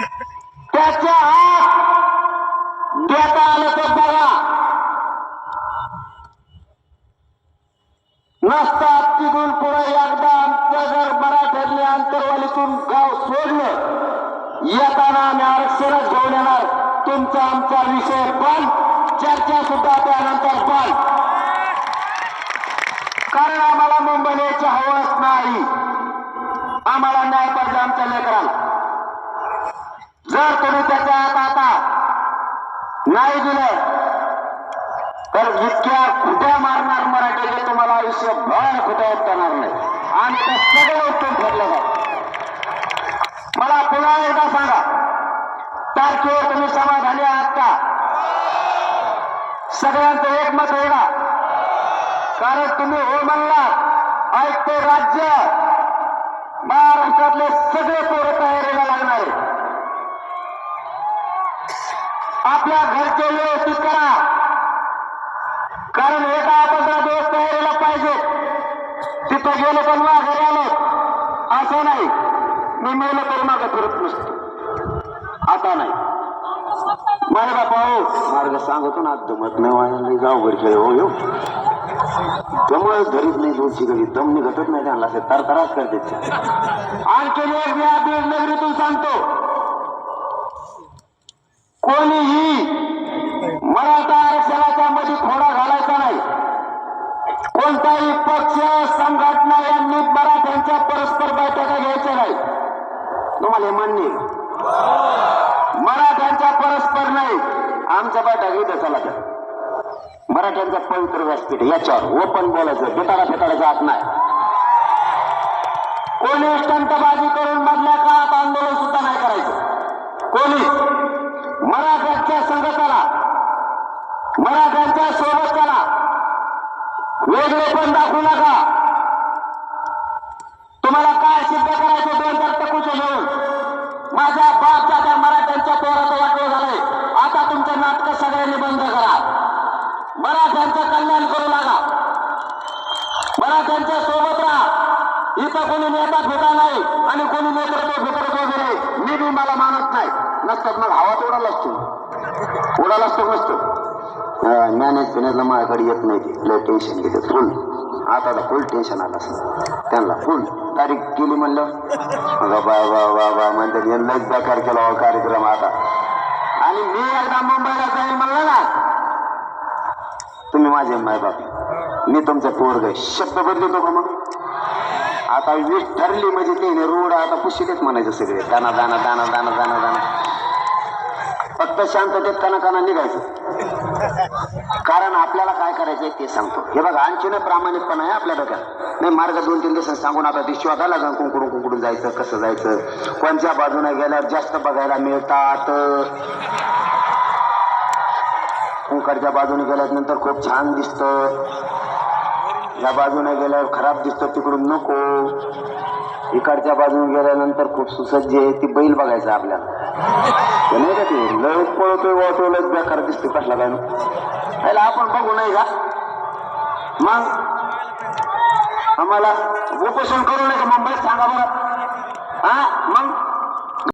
त्याच्या हात देता आलं तर बघा. नसतात तिथून पुढे एकदा आमचं जर मराठ्यांनी अंतरवालीतून गाव सोडलं. येताना आम्ही आरक्षणच घेऊन येणार. तुमचा आमचा विषय पण चर्चा सुद्धा त्यानंतर पण कारण आम्हाला मुंबईला यायची हवस नाही. आम्हाला न्याय पाहिजे आमच्या लेकराला. जर तुम्ही त्याच्या हात आता नाही दिलं तर इतक्या खुट्या मारणार मराठीचे तुम्हाला आयुष्यभर खुट्या येणार नाही. आणि ते सगळे उत्तम ठरलं जात मला पुन्हा एकदा सांगा तारखेवर तुम्ही समाधानी आहात का? सगळ्यांचं एकमत आहे ना? कारण तुम्ही हो म्हणलात ऐकते राज्य. महाराष्ट्रातले सगळे पोरं तयारीला लागणार. आहे आपल्या घरचे व्यवस्थित करा. कारण एका पंधरा दिवस तयारीला पाहिजे. तिथं गेलो पण माघारी आलो. असं नाही. मी मेलो तरी मागं फिरत नसतो. आता नाही. माझ्या बापा हो मार्ग सांगतो ना दमत नाही वाया जाऊ घरी खेळ हो, हो. येऊ त्यामुळे घरीच नाही दोनशे घरी. दम निघतच नाही त्यांना तर तरतराच करते. आणखी एक मी या नगरीतून सांगतो. कोणीही मराठा आरक्षणाच्या मध्ये थोडा घालायचा नाही. कोणताही पक्ष संघटना यांनी मराठ्यांच्या परस्पर बैठका घ्यायच्या नाही. तुम्हाला हे मान्य मराठ्यांच्या परस्पर नाही. आमच्या बैठक इथं चला तर. मराठ्यांचं पवित्र व्यासपीठ याच्यावर ओपन बोलायचं बिटारा फेटाळायचं जात नाही. कोणी स्टंटबाजी करून मधल्या काळात आंदोलन सुद्धा नाही करायचं. कोणी मराठ्यांच्या संघटना मराठ्यांच्या सोबत करा. वेगळे पण दाखवू नका. तुम्हाला काय सिद्ध करायचं दोन तर टकूचे घेऊन. माझ्या बापच्या त्या मराठ्यांच्या पोराचं वाटलं झालंय. आता तुमचं नाटक सगळ्यांनी बंद करा. मराठ्यांचं कल्याण करू लागा मराठ्यांच्या सोबत राहा. इथं कोणी नेता भेटा नाही आणि कोणी नेतृत्व फेटत वगैरे मी बी मला मानत नाही. नसतात मग हवा तेवढा असतो. कोणाला असतो नसतो. मॅनेज फिनेजला माझ्याकडे येत नाही ते. लय टेन्शन घेते फुल आता आता फुल टेन्शन आलं असं त्यांना फुल तारीख केली म्हणलं. बा बा बा बा बा म्हणते लयच बेकार केला हो कार्यक्रम आता. आणि मी एकदा मुंबईला जाईल म्हणलं ना तुम्ही माझे मायबाप मी तुमचा पोरग शब्द बदलतो का मग. आता वीस ठरली म्हणजे ते रोड आता पुशीलेच म्हणायचं सगळे. दाना दाना दाना दाना दाना दाना. फक्त शांततेत काना निघायचं. कारण आपल्याला काय करायचंय ते सांगतो. हे बघा आणखीन प्रामाणिकपणा आहे आपल्या डोक्यात. नाही मार्ग दोन तीन दिवसात सांगून आता ते आला जाऊन कुंकडून कुंकडून जायचं कसं जायचं. कोणत्या बाजूने गेल्यावर जास्त बघायला मिळतात? कुंकडच्या बाजूने गेल्यानंतर खूप छान दिसतं. या बाजूने गेल्यावर खराब दिसतं तिकडून नको. इकडच्या बाजूने गेल्यानंतर खूप सुसज्ज आहे ती बैल बघायचं आपल्याला. नाही का ते लय पळतोय वाटो बेकार दिसतो कसला काय त्याला आपण बघू नाही का मग आम्हाला उपोषण करू नये का मुंबईत सांगा बरं. हा? मग?